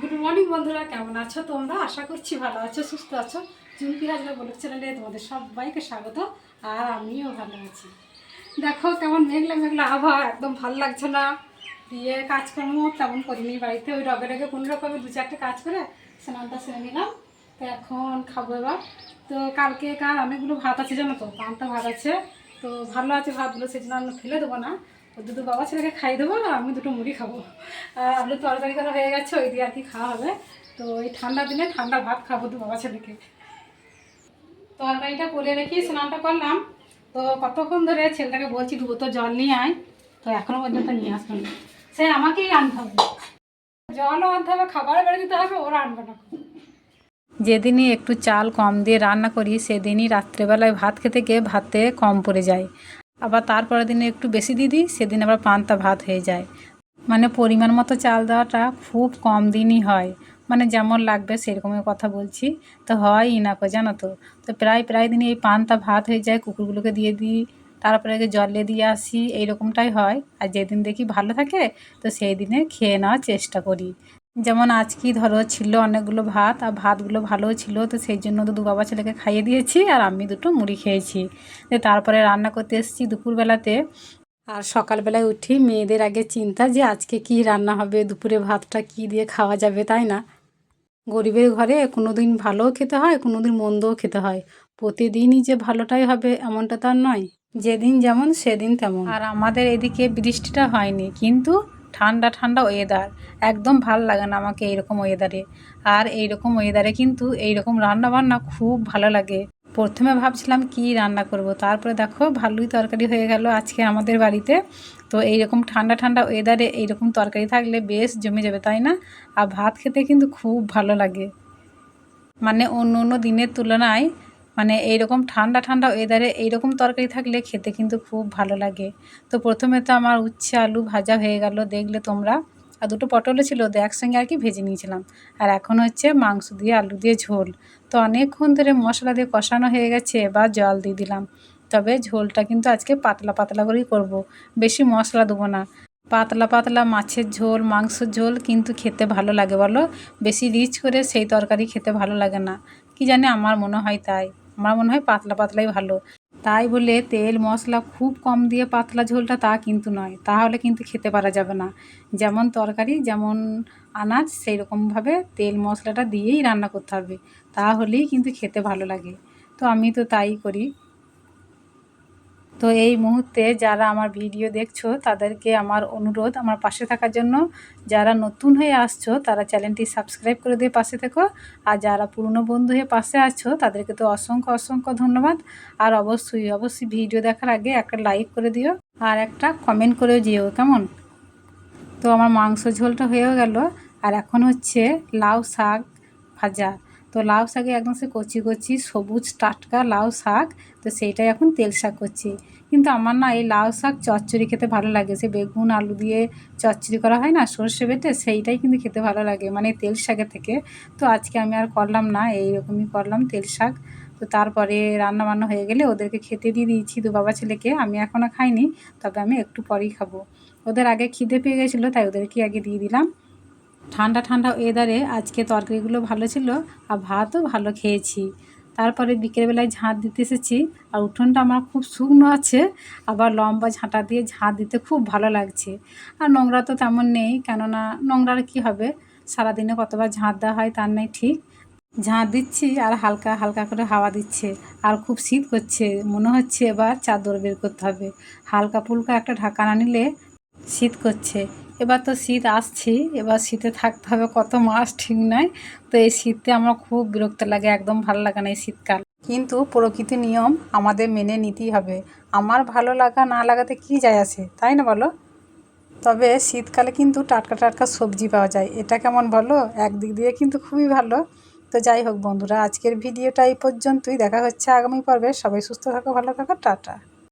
Good morning বন্ধুরা। কেমন আছো তোমরা? আশা করছি ভালো আছো, সুস্থ আছো। চুমকি হাজরা বলক চ্যানেলে তোমাদের সবাইকে স্বাগত, আর আমিও ভালো আছি। দেখো, কেমন মেঘলা মেঘলা আবহাওয়া, একদম ভালো লাগছে না। দিয়ে কাজকর্ম তেমন করিনি বাড়িতে, ওই রগে রগে কোনো রকমের দু চারটে কাজ করে স্নানটা সেরে নিলাম। তো এখন খাব এবার। তো কালকে কার অনেকগুলো ভাত আছে, জানো তো? পান্তা ভাত আছে। তো ভালো আছে ভাতগুলো, সেই জন্য আমি ফেলে দেবো না। দুটো বাবা ছেলেকে খাই দেবো, আর আমি দুটো মুড়ি খাব। আর আলু তরকারি করা হয়ে গেছে, ওই দিয়ে আর কি খাওয়া হবে। তো এই ঠান্ডা দিনে ঠান্ডা ভাত খাব দু বাবা ছেলেকে। তরকারিটা করে রেখে স্নানটা করলাম। তো কতক্ষণ ধরে ছেলেটাকে বলছি দু বোতল জল নিয়ে আয়। তো এখনও পর্যন্ত নিয়ে আসলো না। সে আমাকেই আনতে হবে। জলও আনতে হবে, খাবারও বেড়ে দিতে হবে, ওরা আনবে না। যেদিনই একটু চাল কম দিয়ে রান্না করি, সেদিনই রাত্রেবেলায় ভাত খেতে গিয়ে ভাতে কম পড়ে যায়। আবার তারপরের দিনে একটু বেশি দিয়ে দিই, সেদিন আবার পান্তা ভাত হয়ে যায়। মানে পরিমাণ মতো চাল দেওয়াটা খুব কম দিনই হয়। মানে যেমন লাগবে সেরকমের কথা বলছি। তো হয়ই না কো জানো তো? তো প্রায় প্রায় দিনই এই পান্তা ভাত হয়ে যায়, কুকুরগুলোকে দিয়ে দিই, তারপরে জলে দিয়ে আসি, এইরকমটাই হয়। আর যেদিন দেখি ভালো থাকে, তো সেই দিনে খেয়ে নেওয়ার চেষ্টা করি। যেমন আজকেই ধরো ছিল অনেকগুলো ভাত আর ভাতগুলো ভালোও ছিল, তো সেই জন্য তো দু বাবা ছেলেকে খাইয়ে দিয়েছি আর আমি দুটো মুড়ি খেয়েছি। তারপরে রান্না করতে এসেছি দুপুরবেলাতে। আর সকালবেলায় উঠি, মেয়েদের আগে চিন্তা যে আজকে কি রান্না হবে, দুপুরে ভাতটা কি দিয়ে খাওয়া যাবে, তাই না? গরিবের ঘরে কোনো দিন ভালোও খেতে হয় কোনো দিন মন্দও খেতে হয়। প্রতিদিনই যে ভালোটাই হবে এমনটা তার নয়, যেদিন যেমন সেদিন তেমন। আর আমাদের এদিকে বৃষ্টিটা হয়নি, কিন্তু ঠান্ডা ঠান্ডা ওয়েদার একদম ভালো লাগে না আমাকে এইরকম ওয়েদারে আর এইরকম ওয়েদারে কিন্তু এইরকম রান্না বান্না খুব ভালো লাগে। প্রথমে ভাবছিলাম কি রান্না করব, তারপরে দেখো ভালোই তরকারি হয়ে গেল আজকে আমাদের বাড়িতে। তো এইরকম ঠান্ডা ঠান্ডা ওয়েদারে এইরকম তরকারি থাকলে বেশ জমে যাবে, তাই না? আর ভাত খেতে কিন্তু খুব ভালো লাগে। মানে অন্য অন্য দিনের তুলনায় মানে এইরকম ঠান্ডা ঠান্ডা ওয়েদারে এইরকম তরকারি থাকলে খেতে কিন্তু খুব ভালো লাগে। তো প্রথমে তো আমার উচ্ছে আলু ভাজা হয়ে গেল, দেখলে তোমরা। আর দুটো পটলও ছিল তো একসঙ্গে আর কি ভেজে নিয়েছিলাম। আর এখন হচ্ছে মাংস দিয়ে, আলু দিয়ে ঝোল। তো অনেকক্ষণ ধরে মশলা দিয়ে কষানো হয়ে গেছে বা জল দিয়ে দিলাম। তবে ঝোলটা কিন্তু আজকে পাতলা পাতলা করেই করব। বেশি মশলা দেবো না। পাতলা পাতলা মাছের ঝোল, মাংসের ঝোল কিন্তু খেতে ভালো লাগে বলো। বেশি রিচ করে সেই তরকারি খেতে ভালো লাগে না। কি জানে আমার মনে হয় তাই। আমার মনে হয় পাতলা পাতলাই ভালো। তাই বলে তেল, মশলা খুব কম দিয়ে পাতলা ঝোলটা তা কিন্তু নয়, তাহলে কিন্তু খেতে পারা যাবে না। যেমন তরকারি, যেমন আনাজ সেই রকমভাবে তেল, মশলাটা দিয়েই রান্না করতে হবে, তাহলেই কিন্তু খেতে ভালো লাগে। তো আমি তো তাই করি। তো এই মুহূর্তে যারা আমার ভিডিও দেখছ, তাদেরকে আমার অনুরোধ, আমার পাশে থাকার জন্য। যারা নতুন হয়ে আসছো, তারা চ্যানেলটি সাবস্ক্রাইব করে দিয়ে পাশে থেকো। আর যারা পুরনো বন্ধু হয়ে পাশে আছো, তাদেরকে তো অসংখ্য অসংখ্য ধন্যবাদ। আর অবশ্যই অবশ্যই ভিডিও দেখার আগে একটা লাইক করে দিও আর একটা কমেন্ট করেও যেও, কেমন? তো আমার মাংস ঝোলটা হয়েও গেল। আর এখন হচ্ছে লাউ শাক ভাজা। তো লাউ শাকে একদম সে কচি কচি সবুজ টাটকা লাউ শাক, তো সেইটাই এখন তেল শাক করছি। কিন্তু আমার না এই লাউ শাক চচ্চড়ি খেতে ভালো লাগে। সে বেগুন, আলু দিয়ে চচ্চড়ি করা হয় না, সর্ষে বেটে, সেইটাই কিন্তু খেতে ভালো লাগে মানে তেল শাকের থেকে। তো আজকে আমি আর করলাম না, এইরকমই করলাম তেল শাক। তো তারপরে রান্না বান্না হয়ে গেলে ওদেরকে খেতে দিয়ে দিয়েছি দু বাবা ছেলেকে, আমি এখনও খাইনি, তবে আমি একটু পরেই খাব। ওদের আগে খিদে পেয়ে গেছিল, তাই ওদেরকে আগে দিয়ে দিলাম। ঠান্ডা ঠান্ডা ওয়েদারে আজকে তরকারিগুলো ভালো ছিল আর ভাতও ভালো খেয়েছি। তারপরে বিকেলবেলায় ঝাঁট দিতে এসেছি আর উঠোনটা আমার খুব শুকনো আছে, আবার লম্বা ঝাঁটা দিয়ে ঝাঁট দিতে খুব ভালো লাগছে। আর নোংরা তো তেমন নেই, কেননা নোংরার কি হবে? সারাদিনে কতবার ঝাঁট দেওয়া হয় তার নেই ঠিক। ঝাঁট দিচ্ছি আর হালকা হালকা করে হাওয়া দিচ্ছে আর খুব শীত করছে, মনে হচ্ছে এবার চাদর বের করতে হবে। হালকা ফুলকা একটা ঢাকানা নিলে শীত করছে। এবার তো শীত আসছেই এবার শীতে থাকতে হবে কত মাস ঠিক নয় তো এই শীতে আমার খুব বিরক্ত লাগে, একদম ভালো লাগে না এই শীতকাল। কিন্তু প্রকৃতি নিয়ম আমাদের মেনে নিতেই হবে। আমার ভালো লাগা না লাগাতে কি যায় আসে তাই না বলো? তবে শীতকালে কিন্তু টাটকা টাটকা সবজি পাওয়া যায়। এটা কেমন বলো? একদিক দিয়ে কিন্তু খুবই ভালো। তো যাই হোক বন্ধুরা, আজকের ভিডিওটা এই পর্যন্তই। দেখা হচ্ছে আগামী পর্বে। সবাই সুস্থ থাকো, ভালো থাকো, টাটা।